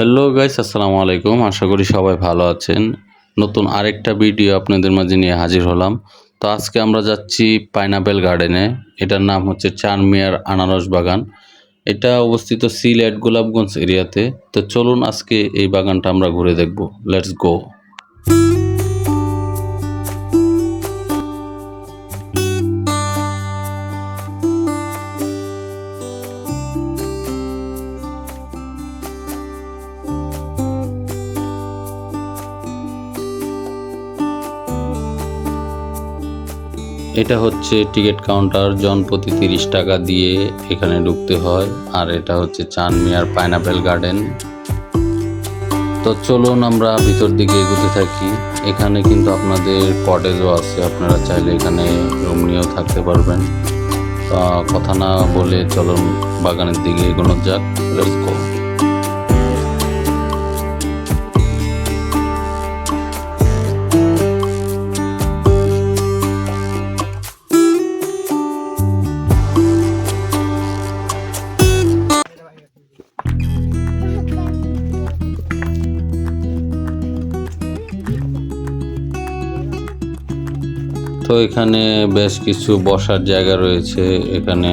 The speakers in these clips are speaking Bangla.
হ্যালো গাইস আসসালামু আলাইকুম। আশা করি সবাই ভালো আছেন। নতুন আরেকটা ভিডিও আপনাদের মাঝে নিয়ে হাজির হলাম। তো আজকে আমরা যাচ্ছি পাইনাপেল গার্ডেনে এটার নাম হচ্ছে চারমিয়ার আনারস বাগান এটা অবস্থিত সিলেট গোলাপগঞ্জ এরিয়াতে তো। চলুন আজকে এই বাগানটা আমরা ঘুরে দেখব। লেটস গো এটা হচ্ছে টিকিট কাউন্টার, জন প্রতি তিরিশ টাকা দিয়ে এখানে ঢুকতে হয়। আর এটা হচ্ছে চানমিয়ার পাইনাপেল গার্ডেন। তো চলুন আমরা ভিতর দিকে এগোতে থাকি। এখানে কিন্তু আপনাদের কটেজও আছে, আপনারা চাইলে এখানে রুম নিয়েও থাকতে পারবেন। কথা না বলে চলুন বাগানের দিকে এগোনো যাক। লেটস গো তো এখানে বেশ কিছু বসার জায়গা রয়েছে। এখানে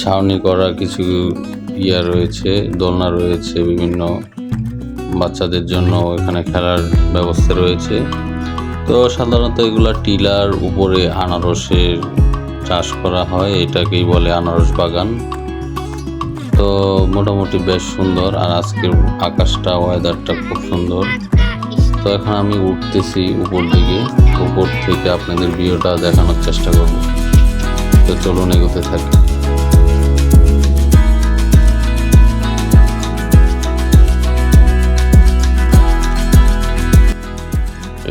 ছাউনি করা কিছু ইয়া রয়েছে, দোলনা রয়েছে বিভিন্ন বাচ্চাদের জন্য এখানে খেলার ব্যবস্থা রয়েছে। তো সাধারণত এগুলা টিলার উপরে আনারসের চাষ করা হয়, এটাকেই বলে আনারস বাগান। তো মোটামুটি বেশ সুন্দর, আর আজকের আকাশটা ওয়েদারটা খুব সুন্দর। তো এখন আমি উঠতেছি উপর দিকে। উপর থেকে আপনাদের ভিউটা দেখানোর চেষ্টা করব। তো চলুন এগোতে থাকি।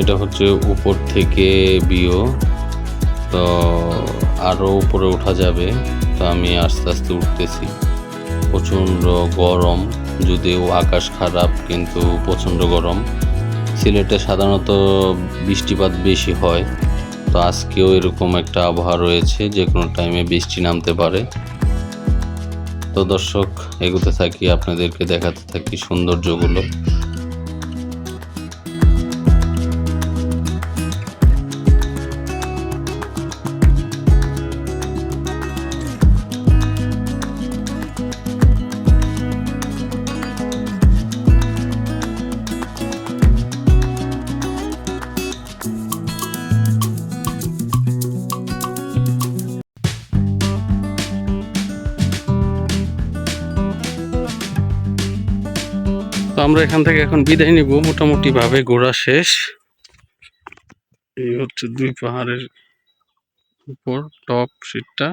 এটা হচ্ছে উপর থেকে ভিউ। তো আরও উপরে ওঠা যাবে। তো আমি আস্তে আস্তে উঠতেছি। প্রচণ্ড গরম। যদিও আকাশ খারাপ, কিন্তু প্রচণ্ড গরম। সিলেটে সাধারণত বৃষ্টিপাত বেশি হয়, তো আজকেও এরকম একটা আবহাওয়া রয়েছে যে কোনো টাইমে বৃষ্টি নামতে পারে। তো দর্শক, এগোতে থাকি, আপনাদেরকে দেখাতে থাকি সৌন্দর্যগুলো। আমরা এখান থেকে এখন বিদায় নিব। মোটামুটি ভাবে ঘোরা শেষ। এই হচ্ছে দুই পাহাড়ের উপর টপ সিটটা।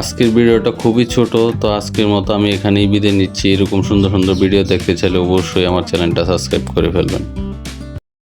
আজকের ভিডিওটা খুবই ছোট, তো আজকের মতো আমি এখানেই বিদায় নিচ্ছি। এরকম সুন্দর সুন্দর ভিডিও দেখতে চাইলে অবশ্যই আমার চ্যানেলটা সাবস্ক্রাইব করে ফেলবেন।